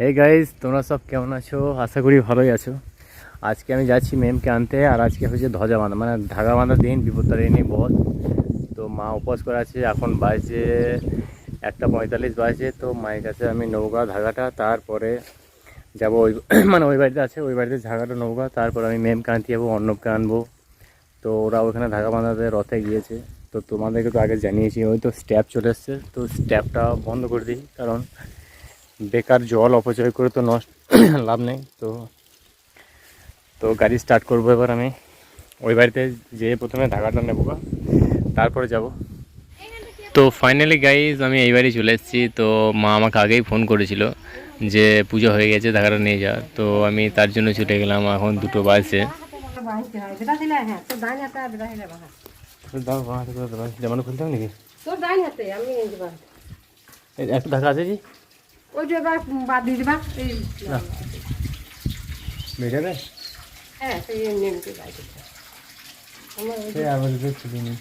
Hey guys তোমরা সব কেমন আছো? আশা করি ভালোই আছো। আজকে আমি যাচ্ছি মেমকে আনতে, আর আজকে হচ্ছে ধ্বজা বাঁধা মানে ধাগা বাঁধা দিন, বিপত্তারিণী বধ তো মা উপোস করে আছে, এখন বাজে একটা পঁয়তাল্লিশ বাজে, তো মায়ের কাছে আমি নৌকা, ধাগাটা, তারপরে যাব ওই মানে ওই বাড়িতে আছে, ওই বাড়িতে ধাগাটা, নৌকা, তারপর আমি মেমকে আনতে যাব, অর্ণবকে আনব। তো ওরা ওখানে ধাগা বাঁধাতে রথে গিয়েছে, তো তোমাদেরকে তো আগে জানিয়েছি, ওই তো স্ট্যাপ চলে এসছে, তো স্ট্যাপটা বন্ধ করে দিই, কারণ বেকার জল অপচয় করে তো নষ্ট লাভ নেই। তো তো গাড়ি স্টার্ট করব এবার আমি। ওই বাড়িতে যেয়ে প্রথমে ধাগাটা নেব তারপরে যাব। তো ফাইনালি গাইজ আমি এই বাড়ি চলে এসেছি। তো মা আমাকে আগেই ফোন করেছিল যে পুজো হয়ে গেছে ধাগাটা নিয়ে যা। তো আমি তার জন্য ছুটে গেলাম এখন দুটো বাঁধা জামানো খুলতে হবে নাকি? একটু ধাগা আছে জি ওই যে এবার বাদ দিয়ে দিবা। এই না। বেটাবে হ্যাঁ সেই নেমকে বাঁধতে আমার ওই সে আবার খুলে নিই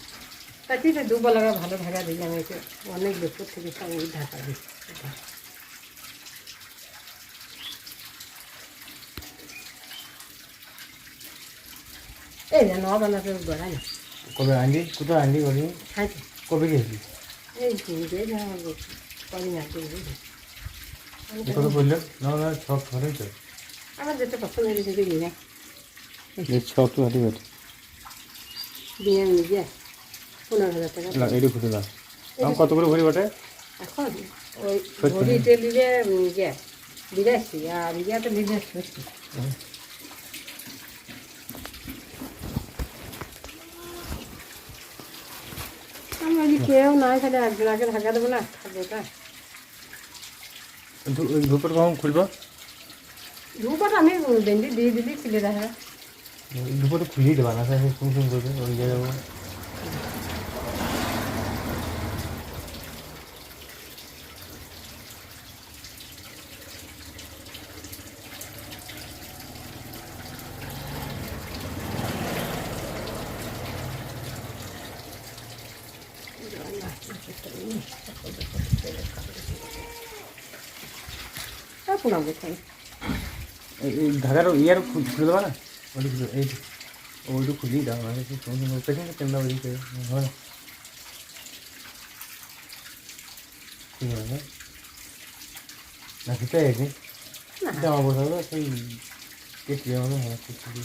তাই তো দুবার লাগা ভালো ঢাকা দিলাম এসে অনেক বছর থেকে সঙ্গে ঢাকা দিই। এই যে নয় বানাতে গড়াই না। কবে আনলি? কোথায় আনলি বলি? কবে গেছিলি এই কদিন আগে কবে বলল? না না ছক ধরে তো। আমার যেটা পছন্দ হয়েছে দিবি না। ছক তো গেছে দিয়ে নিজে পনেরো হাজার টাকা। না দাও। আমি কত করে ভরি বটে? এখন ওই সত্যি? ঘড়িতে নিলে বিদেশি আর ইয়াতে করছি আমরা যদি কেউ নাই তাহলে একজনকে ঢাকা দেবো না তা ধূপের কখন খুলবো দুপাটা আমি বেন্ডি দিয়ে দিলি খুলে দেখা ধূপটা খুলিয়ে দেবা না তাহলে শুন শুন করবে ওই জায়গায় যাব তারপর আমাকে খাই এই ধাগার ইয়ার খুলে দেবা না? ওইটু খুলে এই ওইটু খুলিয়ে দাও না শুন শুন পেছনে কেন দাও ওইদিকে হয় না। খুলে দাও না না সেটাই আছে। জামা বসাবো সেই কেটে যাব না হ্যাঁ খুলে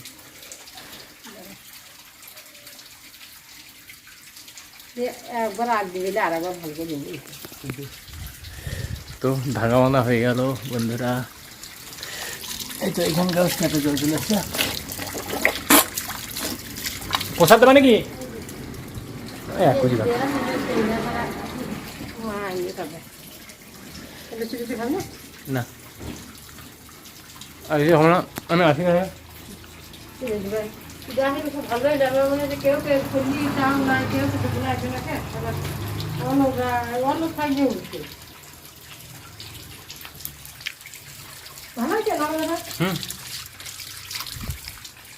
দিয়ে একবার আগ দিলে আর একবার ভালো করে দিবি। তো ধাগা হয়ে গেল, বন্ধুরা। এই তো এখানকার স্ন্যাপে জল চলে আসছে। লুচি লুচি খাও না। আর আমি আসি না। মানে কেউ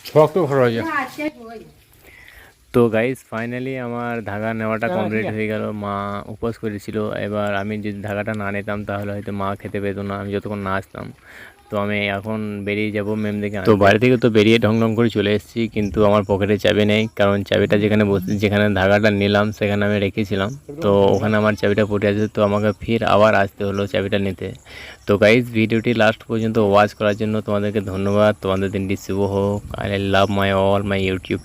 কেউ খুলি চাও না তো হয়ে হ্যাঁ গাইস ফাইনালি আমার ধাগা নেওয়াটা কমপ্লিট হয়ে গেল। মা উপোস করেছিল। এবার আমি যদি ধাগাটা না নিতাম তাহলে হয়তো মা খেতে পেতো না। আমি যতক্ষণ না আসতাম। তো আমি এখন বেরিয়ে যাব মেম দেখে। তো বাড়ি থেকে তো বেরিয়ে ঢং ঢং করে চলে এসেছি কিন্তু আমার পকেটে চাবি নেই। কারণ চাবিটা যেখানে বসে যেখানে ধাগাটা নিলাম সেখানে আমি রেখেছিলাম। তো ওখানে আমার চাবিটা পড়ে আছে। তো আমাকে ফির আবার আসতে হলো চাবিটা নিতে। তো গাইজ ভিডিওটি লাস্ট পর্যন্ত ওয়াচ করার জন্য তোমাদেরকে ধন্যবাদ। তোমাদের দিনটি শুভ হোক। I love my all my YouTube